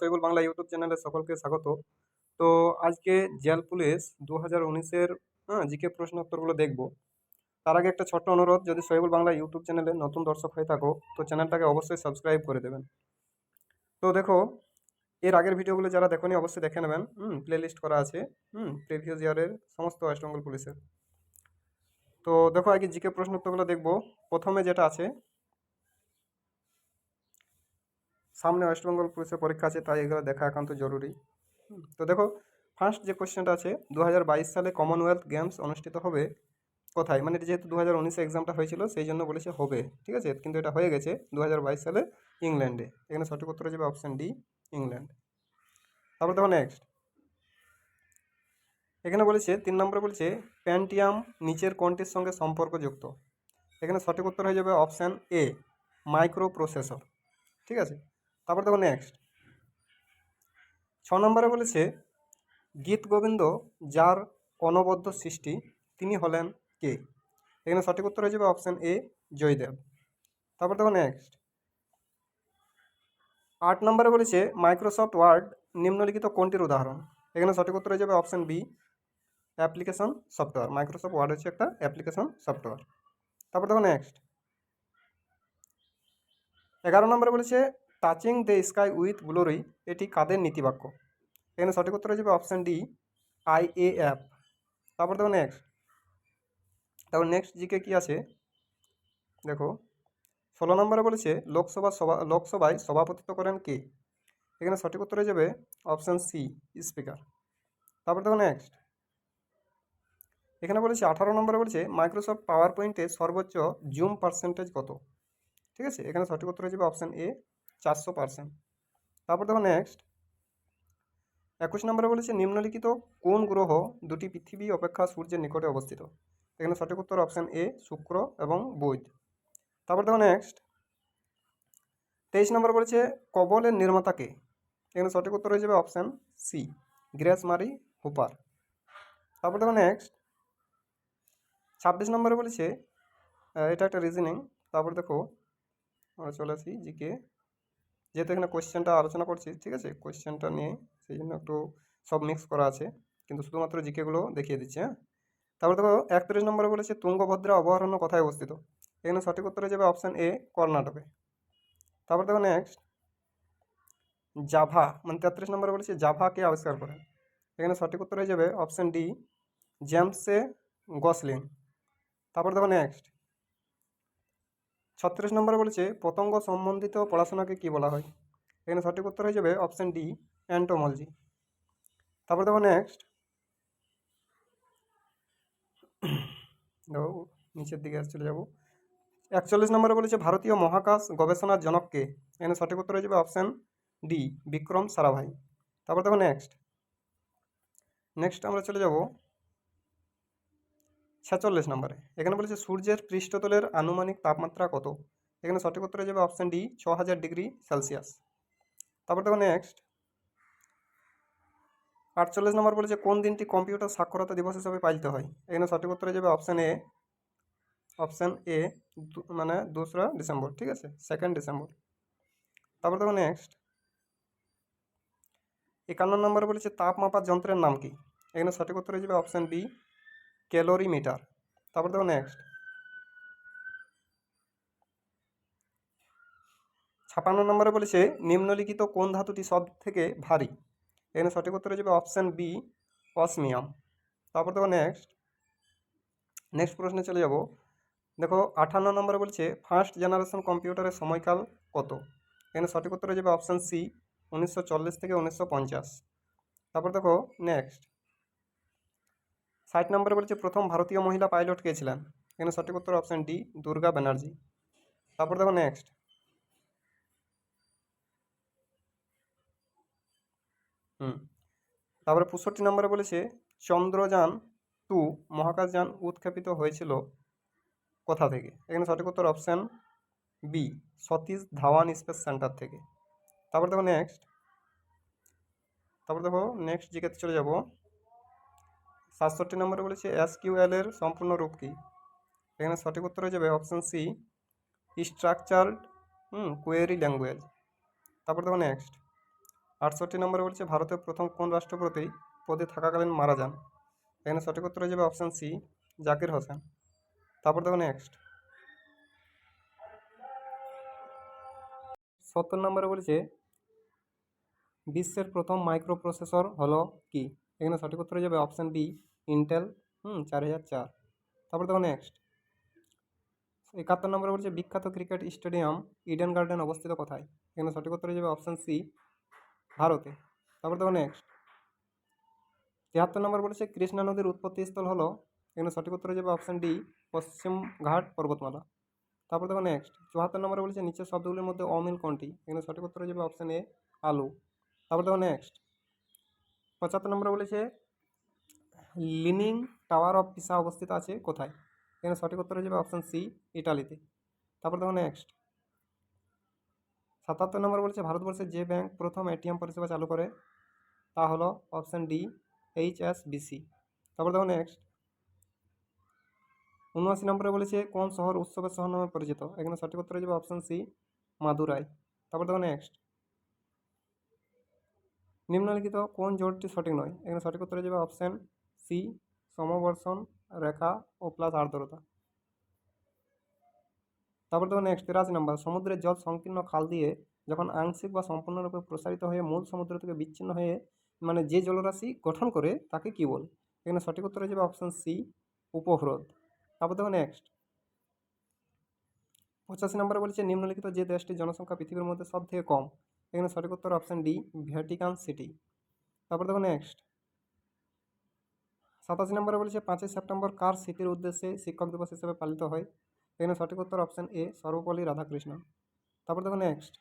সৈবুল Bangla YouTube চ্যানেলে সকলকে স্বাগত। তো আজকে জেল পুলিশ দু হাজার উনিশের হ্যাঁ জিকে প্রশ্ন উত্তরগুলো দেখব। তার আগে একটা ছোট্ট অনুরোধ, যদি সৈবুল বাংলা ইউটিউব চ্যানেলে নতুন দর্শক হয়ে থাকো, তো চ্যানেলটাকে অবশ্যই সাবস্ক্রাইব করে দেবেন। তো দেখো, এর আগের ভিডিওগুলো যারা দেখোনি, অবশ্যই দেখে নেবেন। হুম প্লে লিস্ট করা আছে। হুম প্রিভিয়াস ইয়ারের সমস্ত ওয়েস্ট বেঙ্গল পুলিশের। তো দেখো, আগে জিকে প্রশ্ন উত্তরগুলো দেখব। প্রথমে যেটা আছে সামনে ওয়েস্ট বেঙ্গল পুলিশের পরীক্ষা আছে, তাই এগুলো দেখা একান্ত জরুরি। তো দেখো ফার্স্ট যে কোশ্চেনটা আছে দু হাজার বাইশ সালে কমনওয়েলথ গেমস অনুষ্ঠিত হবে কোথায়? মানে যেহেতু দু হাজার উনিশে এক্সামটা হয়েছিল, সেই জন্য বলেছে হবে, ঠিক আছে? কিন্তু এটা হয়ে গেছে দু হাজার বাইশ সালে ইংল্যান্ডে এখানে সঠিক উত্তর যাবে অপশান ডি ইংল্যান্ড তারপর দেখো নেক্সট এখানে বলেছে, তিন নম্বরে বলেছে প্যান্টিয়াম নিচের কোনটির সঙ্গে সম্পর্কযুক্ত? এখানে সঠিক উত্তর হয়ে যাবে অপশান এ মাইক্রো প্রসেসর ঠিক আছে? তারপর দেখো নেক্সট ছ নম্বরে বলেছে, গীত গোবিন্দ যার অনবদ্য সৃষ্টি, তিনি হলেন কে? এখানে সঠিক উত্তর হয়ে যাবে অপশান এ জয়দেব। তারপর দেখো নেক্সট আট নম্বরে বলেছে মাইক্রোসফট ওয়ার্ড নিম্নলিখিত কোনটির উদাহরণ? এখানে সঠিক উত্তর হয়ে যাবে option B application software Microsoft Word হচ্ছে একটা অ্যাপ্লিকেশন সফটওয়্যার তারপর দেখো নেক্সট এগারো নম্বরে বলেছে touching the sky with glory এটি কাদের নীতিবাক্য? এখানে সঠিক উত্তর হয়ে option D I A F তারপর দেখো নেক্সট তারপর নেক্সট জিকে কী আছে? দেখো, ষোলো নম্বরে বলেছে, লোকসভা সভা, লোকসভায় সভাপতিত্ব করেন কে? এখানে সঠিক উত্তর হয়ে যাবে অপশান সি স্পিকার তারপর দেখো নেক্সট এখানে বলেছে, আঠারো নম্বরে বলেছে মাইক্রোসফট পাওয়ার পয়েন্টে সর্বোচ্চ জুম পার্সেন্টেজ কত? ঠিক আছে, এখানে সঠিক উত্তর হয়ে যাবে অপশান এ চারশো পার্সেন্ট। তারপর দেখো নেক্সট একুশ নম্বরে বলেছে, নিম্নলিখিত কোন গ্রহ দুটি পৃথিবী অপেক্ষা সূর্যের নিকটে অবস্থিত? এখানে সঠিক উত্তর অপশান এ শুক্র এবং বুধ। তারপর দেখো নেক্সট তেইশ নম্বর বলেছে, কবলের নির্মাতাকে এখানে সঠিক উত্তর হয়ে যাবে অপশান সি গ্রেস হুপার। তারপর দেখো নেক্সট ছাব্বিশ নম্বরে বলেছে এটা একটা রিজনিং তারপর দেখো, আমরা চলে আসি জিকে। যেহেতু এখানে কোয়েশ্চেনটা আলোচনা করছি, ঠিক আছে? কোয়েশ্চেনটা নিয়ে সেই জন্য একটু সব মিক্স করা আছে। কিন্তু শুধুমাত্র জিকেগুলো দেখিয়ে দিচ্ছি হ্যাঁ? তারপর দেখো, একত্রিশ নম্বরে বলেছে তুঙ্গভদ্রা অভয়ারণ্য কোথায় অবস্থিত। এখানে সঠিক উত্তরে যাবে অপশান এ কর্ণাটকে। তারপর দেখো নেক্সট জাভা মানে তেত্রিশ নম্বরে বলেছে জাভা কে আবিষ্কার করেন এখানে সঠিক উত্তর হয়ে যাবে অপশান ডি জেমসে গসলিন। তারপর দেখো নেক্সট ছত্রিশ নম্বরে বলেছে, পতঙ্গ সম্বন্ধিত পড়াশোনাকে কি বলা হয়? এখানে সঠিক উত্তর হয়ে যাবে অপশান ডি অ্যান্টোমলজি তারপর দেখো নেক্সট দেখো, নিচের দিকে চলে যাব। একচল্লিশ নম্বরে বলেছে, ভারতীয় মহাকাশ গবেষণার জনককে এখানে সঠিক উত্তর হয়ে যাবে অপশান ডি বিক্রম সারাভাই। তারপর দেখো নেক্সট নেক্সট আমরা চলে যাব ছেচল্লিশ নম্বরে। এখানে বলেছে, সূর্যের পৃষ্ঠতলের আনুমানিক তাপমাত্রা কত? এখানে সঠিক উত্তর যাবে অপশান ডি ছ হাজার ডিগ্রি সেলসিয়াস। তারপর দেখো নেক্সট আটচল্লিশ নম্বর বলেছে, কোন দিনটি কম্পিউটার সাক্ষরতা দিবস হিসাবে পালিত হয়? এখানে সঠিক উত্তর যাবে অপশান এ অপশান এ মানে দোসরা ডিসেম্বর, ঠিক আছে? Second December. তারপর দেখো নেক্সট একান্ন নম্বরে বলেছে তাপ মাপার যন্ত্রের নাম কি? এখানে সঠিক উত্তর যাবে অপশান বি ক্যালোরিমিটার। তারপর দেখো নেক্সট ছাপান্ন নম্বরে বলেছে, নিম্নলিখিত কোন ধাতুটি সব থেকে ভারী? এখানে সঠিক উত্তর যাবে অপশান বি অসমিয়াম তারপর দেখো নেক্সট নেক্সট প্রশ্নে চলে যাব। দেখো, আঠান্ন নম্বরে বলছে ফার্স্ট জেনারেশন কম্পিউটারের সময়কাল কত? এখানে সঠিক উত্তর যাবে অপশান সি উনিশশো চল্লিশ থেকে উনিশশো পঞ্চাশ। তারপর দেখো নেক্সট ষাট নম্বরে বলছে, প্রথম ভারতীয় মহিলা পাইলট কে ছিলেন? এখানে সঠিক উত্তর অপশান ডি, দুর্গা ব্যানার্জি। তারপর দেখো নেক্সট হুম। তারপরে পঁয়ষট্টি নম্বরে বলেছে, চন্দ্রযান টু মহাকাশযান উৎক্ষেপিত হয়েছিল কোথা থেকে? এখানে সঠিক উত্তর option B, Satish Dhawan space centre থেকে। তারপর দেখো নেক্সট তারপর দেখো নেক্সট জিজ্ঞাসা চলে যাব। সাতষট্টি নম্বরে বলেছে, এসকিউএল এর সম্পূর্ণ রূপ কী? এখানে সঠিক উত্তর হয়ে যাবে option C structured hmm query language তারপর দেখো নেক্সট আটষট্টি নম্বরে বলছে, ভারতের প্রথম কোন রাষ্ট্রপতি পদে থাকাকালীন মারা যান? এখানে সঠিক উত্তর হয়ে যাবে অপশান সি জাকির হোসেন। তারপর দেখো নেক্সট সত্তর নম্বরে বলছে, বিশ্বের প্রথম মাইক্রো প্রসেসর হলো কি? এখানে সঠিক উত্তর হয়ে যাবে অপশান বি ইন্টেল হুম, চার হাজার চার। তারপর দেখো নেক্সট একাত্তর নম্বরে বলছে, বিখ্যাত ক্রিকেট স্টেডিয়াম ইডেন গার্ডেন অবস্থিত কোথায়? এখানে সঠিক উত্তর হয়ে যাবে অপশান সি ভারতে। তারপর দেখো নেক্সট তিয়াত্তর নম্বর বলেছে, কৃষ্ণা নদীর উৎপত্তিস্থল হলো, এখানে সঠিক উত্তর হয়ে যাবে অপশান ডি পশ্চিম ঘাট পর্বতমালা। তারপর দেখো নেক্সট চুয়াত্তর নম্বরে বলেছে, নিচের শব্দগুলির মধ্যে অমিল কোনটি? এখানে সঠিক উত্তর হয়ে যাবে অপশান এ আলু। তারপর দেখো নেক্সট পঁচাত্তর নম্বরে বলেছে, লিনিং টাওয়ার অফ পিসা অবস্থিত আছে কোথায়? এখানে সঠিক উত্তর হয়ে যাবে অপশান সি ইটালিতে। তারপর দেখো নেক্সট সাতাত্তর নম্বর বলছে, ভারতবর্ষের যে ব্যাংক প্রথম এটিএম পরিষেবা চালু করে, তা হলো option D H S BC তারপর দেখো নেক্সট উনআশি নম্বরে বলেছে, কোন শহর উৎসবের শহর নামে পরিচিত? এখানে সঠিক উত্তর হয়ে যাবে অপশান সি মাদুরাই। তারপর দেখো নেক্সট নিম্নলিখিত কোন জোড়টি সঠিক নয়? এখানে সঠিক উত্তর যাবে অপশান সি সমবর্ষণ, রেখা ও প্লাস আর্দ্রতা। তারপর দেখো নেক্সট তিরাশি নম্বর। সমুদ্রের জল সংকীর্ণ খাল দিয়ে যখন আংশিক বা সম্পূর্ণরূপে প্রসারিত হয়ে মূল সমুদ্র থেকে বিচ্ছিন্ন হয়ে মানে যে জলরাশি গঠন করে তাকে কী বলে? এখানে সঠিক উত্তর যাবে অপশান সি উপহ্রদ। তারপর দেখো নেক্সট পঁচাশি নম্বরে বলেছে, নিম্নলিখিত যে দেশটির জনসংখ্যা পৃথিবীর মধ্যে সব থেকে কম এখানে সঠিক উত্তর অপশান ডি ভ্যাটিকান সিটি তারপর দেখো নেক্সট সাতাশি নম্বরে বলেছে, পাঁচই সেপ্টেম্বর কার স্মৃতির উদ্দেশ্যে শিক্ষক দিবস হিসেবে পালিত হয়? এখানে সঠিক উত্তর অপশান এ সর্বপল্লী রাধাকৃষ্ণ। তারপর দেখো নেক্সট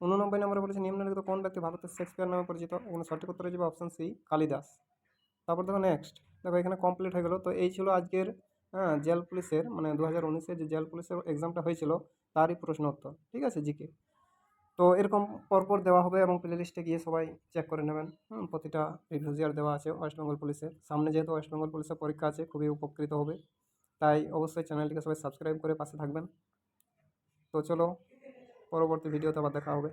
উননব্বই নম্বরে বলেছে, নিম্নলিখিত কোন ব্যক্তি ভারতের শেক্সপিয়ার নামে পরিচিত? এখানে সঠিক উত্তর হয়ে যাবে অপশান সি কালিদাস। তারপর দেখো নেক্সট দেখো এখানে কমপ্লিট হয়ে গেলো। তো এই ছিল আজকের হ্যাঁ জেল পুলিশের মানে দু হাজার উনিশে যে জেল পুলিশের এক্সামটা হয়েছিল, তারই প্রশ্ন উত্তর। ঠিক আছে, জিকে। তো এরকম পরপর দেওয়া হবে এবং প্লে লিস্টে গিয়ে সবাই চেক করে নেবেন। প্রতিটা রিভিউজিয়ার দেওয়া আছে ওয়েস্ট বেঙ্গল পুলিশের সামনে যেহেতু ওয়েস্ট বেঙ্গল পুলিশের পরীক্ষা আছে, খুবই উপকৃত হবে। তাই অবশ্যই চ্যানেলটিকে সবাই সাবস্ক্রাইব করে পাশে থাকবেন। তো চলো, পরবর্তী ভিডিওতে আবার দেখা হবে।